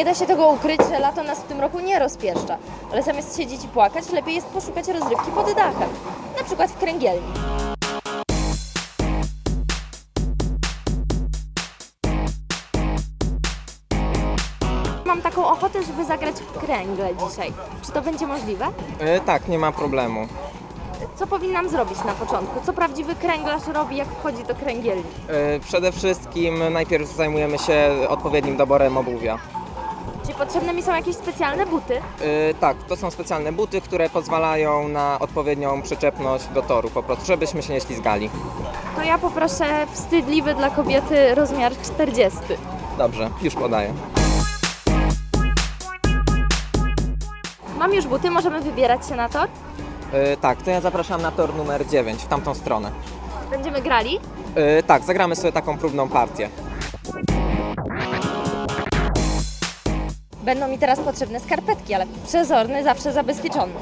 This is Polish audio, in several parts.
Nie da się tego ukryć, że lato nas w tym roku nie rozpieszcza. Ale zamiast siedzieć i płakać, lepiej jest poszukać rozrywki pod dachem. Na przykład w kręgielni. Mam taką ochotę, żeby zagrać w kręgle dzisiaj. Czy to będzie możliwe? E, tak, nie ma problemu. Co powinnam zrobić na początku? Co prawdziwy kręglarz robi, jak wchodzi do kręgielni? E, przede wszystkim najpierw zajmujemy się odpowiednim doborem obuwia. Czy potrzebne mi są jakieś specjalne buty? E, tak, to są specjalne buty, które pozwalają na odpowiednią przyczepność do toru, po prostu, żebyśmy się nie ślizgali. To ja poproszę wstydliwy dla kobiety rozmiar 40. Dobrze, już podaję. Mam już buty, możemy wybierać się na tor? E, tak, to ja zapraszam na tor numer 9, w tamtą stronę. Będziemy grali? E, tak, zagramy sobie taką próbną partię. Będą mi teraz potrzebne skarpetki, ale przezorny zawsze zabezpieczony.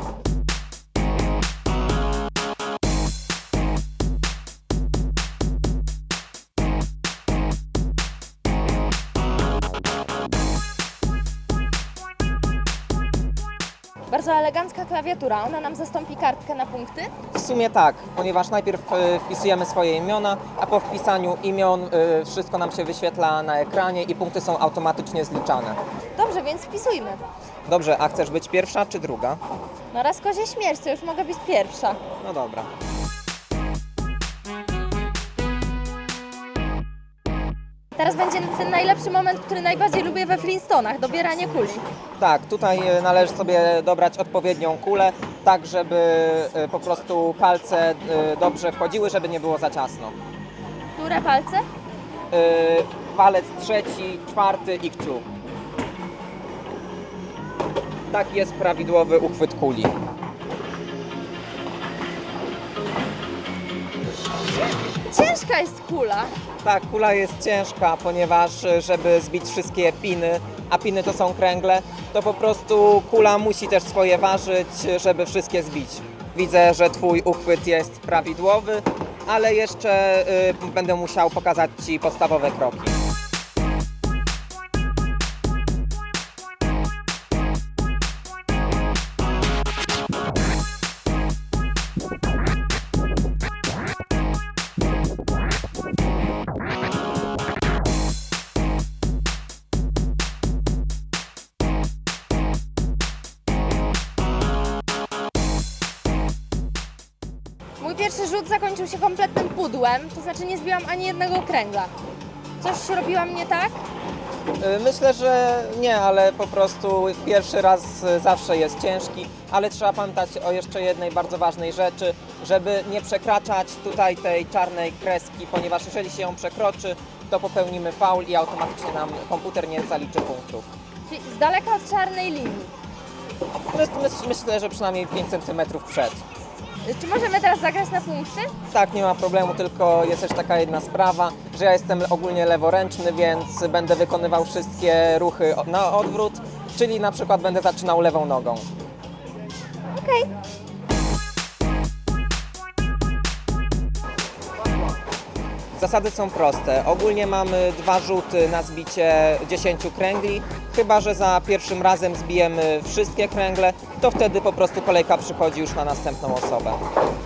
Bardzo elegancka klawiatura, ona nam zastąpi kartkę na punkty. W sumie tak, ponieważ najpierw e, wpisujemy swoje imiona, a po wpisaniu imion e, wszystko nam się wyświetla na ekranie i punkty są automatycznie zliczane. Dobrze, więc wpisujmy. Dobrze, a chcesz być pierwsza czy druga? No raz kozie śmierć, to już mogę być pierwsza. No dobra. Teraz będzie ten najlepszy moment, który najbardziej lubię we Flintstonach, dobieranie kuli. Tak, tutaj e, należy sobie dobrać odpowiednią kulę, tak żeby e, po prostu palce e, dobrze wchodziły, żeby nie było za ciasno. Które palce? E, Palec trzeci, czwarty i kciuk. Tak jest prawidłowy uchwyt kuli. Ciężka jest kula. Tak, kula jest ciężka, ponieważ żeby zbić wszystkie piny, a piny to są kręgle, to po prostu kula musi też swoje ważyć, żeby wszystkie zbić. Widzę, że Twój uchwyt jest prawidłowy, ale jeszcze y, będę musiał pokazać Ci podstawowe kroki. Pierwszy rzut zakończył się kompletnym pudłem, to znaczy nie zbiłam ani jednego kręgla. Coś robiłam nie tak? Y, Myślę, że nie, ale po prostu pierwszy raz y, zawsze jest ciężki, ale trzeba pamiętać o jeszcze jednej bardzo ważnej rzeczy, żeby nie przekraczać tutaj tej czarnej kreski, ponieważ jeżeli się ją przekroczy, to popełnimy faul i automatycznie nam komputer nie zaliczy punktów. Czyli z daleka od czarnej linii. Myśl, myśl, myślę, że przynajmniej 5 cm przed. Czy możemy teraz zagrać na punkty? Tak, nie ma problemu, tylko jest też taka jedna sprawa, że ja jestem ogólnie leworęczny, więc będę wykonywał wszystkie ruchy na odwrót, czyli na przykład będę zaczynał lewą nogą. Okej. Zasady są proste. Ogólnie mamy dwa rzuty na zbicie 10 kręgli. Chyba, że za pierwszym razem zbijemy wszystkie kręgle, to wtedy po prostu kolejka przychodzi już na następną osobę.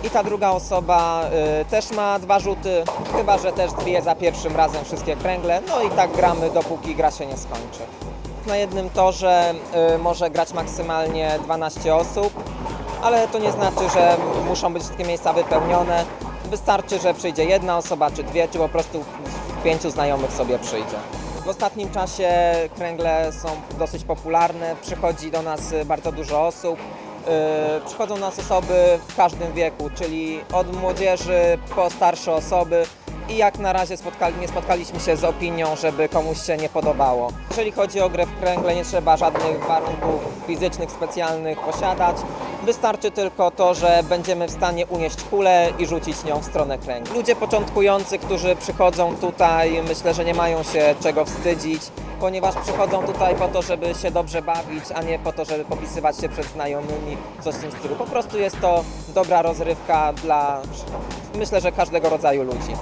I ta druga osoba y, też ma dwa rzuty, chyba, że też zbije za pierwszym razem wszystkie kręgle. No i tak gramy, dopóki gra się nie skończy. Na jednym torze y, może grać maksymalnie 12 osób, ale to nie znaczy, że muszą być wszystkie miejsca wypełnione. Wystarczy, że przyjdzie jedna osoba, czy dwie, czy po prostu pięciu znajomych sobie przyjdzie. W ostatnim czasie kręgle są dosyć popularne, przychodzi do nas y, bardzo dużo osób. Yy, Przychodzą do nas osoby w każdym wieku, czyli od młodzieży po starsze osoby i jak na razie spotkali, nie spotkaliśmy się z opinią, żeby komuś się nie podobało. Jeżeli chodzi o grę w kręgle, nie trzeba żadnych warunków fizycznych specjalnych posiadać. Wystarczy tylko to, że będziemy w stanie unieść kulę i rzucić nią w stronę kręgla. Ludzie początkujący, którzy przychodzą tutaj, myślę, że nie mają się czego wstydzić, ponieważ przychodzą tutaj po to, żeby się dobrze bawić, a nie po to, żeby popisywać się przed znajomymi, coś w tym stylu. Po prostu jest to dobra rozrywka dla, myślę, że każdego rodzaju ludzi.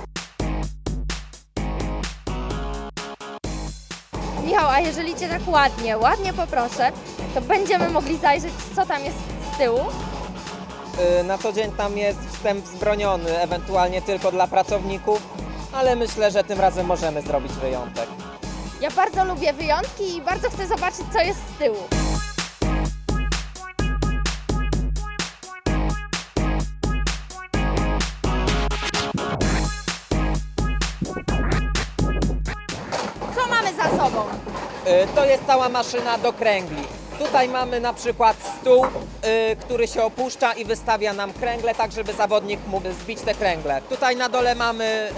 Michał, a jeżeli Cię tak ładnie, ładnie poproszę, to będziemy mogli zajrzeć, co tam jest z tyłu. Y, Na co dzień tam jest wstęp wzbroniony, ewentualnie tylko dla pracowników, ale myślę, że tym razem możemy zrobić wyjątek. Ja bardzo lubię wyjątki i bardzo chcę zobaczyć, co jest z tyłu. Co mamy za sobą? Y, To jest cała maszyna do kręgli. Tutaj mamy na przykład stół, y, który się opuszcza i wystawia nam kręgle, tak żeby zawodnik mógł zbić te kręgle. Tutaj na dole mamy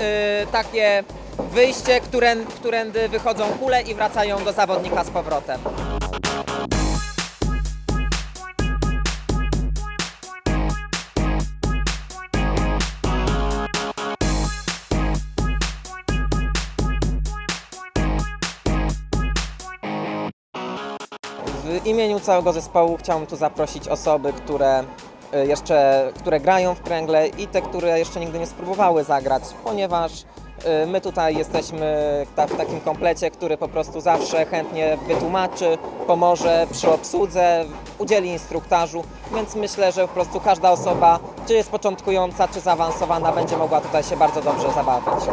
y, takie wyjście, którę, którędy wychodzą kule i wracają do zawodnika z powrotem. W imieniu całego zespołu chciałbym tu zaprosić osoby, które y, jeszcze, które grają w kręgle i te, które jeszcze nigdy nie spróbowały zagrać, ponieważ y, my tutaj jesteśmy w takim komplecie, który po prostu zawsze chętnie wytłumaczy, pomoże przy obsłudze, udzieli instruktażu, więc myślę, że po prostu każda osoba, czy jest początkująca, czy zaawansowana, będzie mogła tutaj się bardzo dobrze zabawić.